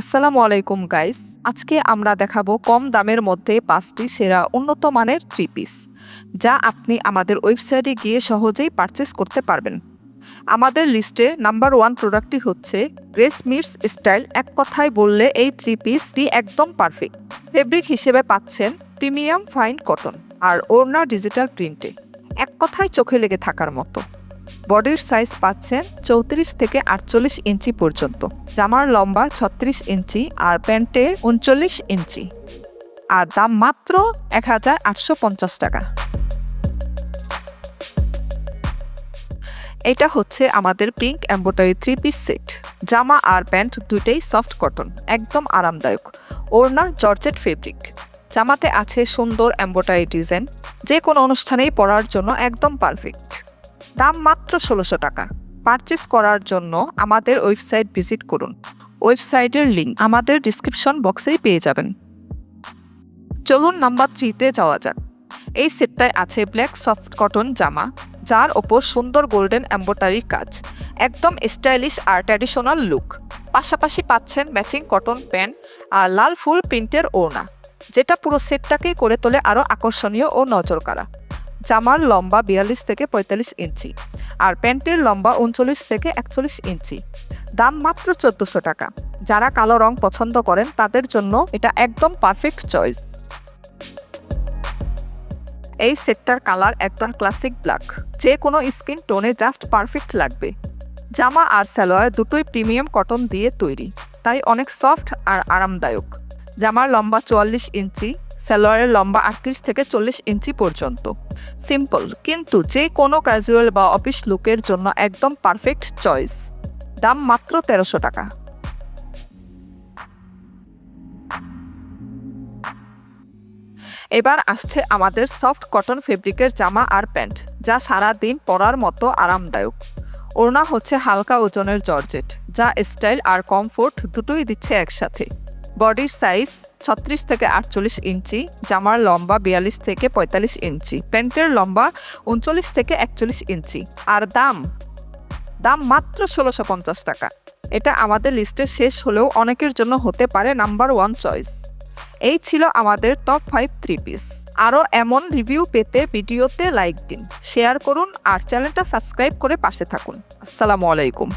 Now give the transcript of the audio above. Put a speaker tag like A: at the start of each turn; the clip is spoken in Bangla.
A: আসসালামু আলাইকুম গাইস আজকে আমরা দেখাবো কম দামের মধ্যে পাঁচটি সেরা উন্নত মানের থ্রি পিস যা আপনি আমাদের ওয়েবসাইটে গিয়ে সহজেই পারচেস করতে পারবেন। আমাদের লিস্টে নাম্বার ওয়ান প্রোডাক্টটি হচ্ছে গ্রেস মিটস স্টাইল এক কথায় বললে এই থ্রি পিসটি একদম পারফেক্ট ফেব্রিক হিসেবে পাচ্ছেন প্রিমিয়াম ফাইন কটন আর ওড়না ডিজিটাল প্রিন্টে এক কথায় চোখে লেগে থাকার মতো। বডির সাইজ পাচ্ছেন চৌত্রিশ থেকে আটচল্লিশ ইঞ্চি পর্যন্ত। জামার লম্বা ছত্রিশ ইঞ্চি আর প্যান্টের উনচল্লিশ ইঞ্চি। আর দাম মাত্র এক হাজার আটশো পঞ্চাশ টাকা। এটা হচ্ছে আমাদের pink embroidery three piece set জামা আর প্যান্ট দুটেই সফট কটন একদম আরামদায়ক। ওড়না জর্জেট ফেব্রিক জামাতে আছে সুন্দর এম্বোটারি ডিজাইন যে কোনো অনুষ্ঠানেই পরার জন্য একদম পারফেক্ট দাম মাত্র ষোলোশো টাকা। পারচেস করার জন্য আমাদের ওয়েবসাইট ভিজিট করুন। ওয়েবসাইটের লিঙ্ক আমাদের ডিসক্রিপশন বক্সেই পেয়ে যাবেন। চলুন নাম্বার থ্রিতে যাওয়া যাক। এই সেটটায় আছে ব্ল্যাক সফট কটন জামা, যার ওপর সুন্দর গোল্ডেন এম্বোটারির কাজ, একদম স্টাইলিশ আর ট্র্যাডিশনাল লুক। পাশাপাশি পাচ্ছেন ম্যাচিং কটন প্যান্ট আর লাল ফুল প্রিন্টের ওড়না, যেটা পুরো সেটটাকেই করে তোলে আরও আকর্ষণীয় ও নজরকাড়া। জামার লম্বা বিয়াল্লিশ থেকে পঁয়তাল্লিশ ইঞ্চি আর প্যান্টের লম্বা উনচল্লিশ থেকে একচল্লিশ ইঞ্চি। দাম মাত্র চোদ্দোশো টাকা। যারা কালো রং পছন্দ করেন, তাদের জন্য এটা একদম পারফেক্ট চয়েস এই সেটটার কালার একদম ক্লাসিক ব্ল্যাক যে কোনো স্কিন টোনে জাস্ট পারফেক্ট লাগবে। জামা আর স্যালোয়ার দুটোই প্রিমিয়াম কটন দিয়ে তৈরি। তাই অনেক সফট আর আরামদায়ক। জামার লম্বা চুয়াল্লিশ ইঞ্চি সালোয়ারের লম্বা আটত্রিশ থেকে চল্লিশ ইঞ্চি পর্যন্ত। সিম্পল কিন্তু যে কোনো ক্যাজুয়াল বা অফিস লুকের জন্য একদম পারফেক্ট চয়েস দাম মাত্র তেরোশো টাকা। এবার আসছে আমাদের সফট কটন ফেব্রিকের জামা আর প্যান্ট, যা সারা দিন পরার মতো আরামদায়ক। ওড়না হচ্ছে হালকা ওজনের জর্জেট, যা স্টাইল আর কমফোর্ট দুটোই দিচ্ছে একসাথে। বডির সাইজ ছত্রিশ থেকে আটচল্লিশ ইঞ্চি, জামার লম্বা বিয়াল্লিশ থেকে পঁয়তাল্লিশ ইঞ্চি, প্যান্টের লম্বা উনচল্লিশ থেকে একচল্লিশ ইঞ্চি। আর দাম? দাম মাত্র ষোলোশো পঞ্চাশ টাকা। এটা আমাদের লিস্টে শেষ হলেও অনেকের জন্য হতে পারে নাম্বার ওয়ান চয়েস। এই ছিল আমাদের টপ ফাইভ থ্রি পিস। আরও এমন রিভিউ পেতে ভিডিওতে লাইক দিন, শেয়ার করুন আর চ্যানেলটা সাবস্ক্রাইব করে পাশে থাকুন। আসসালামু আলাইকুম।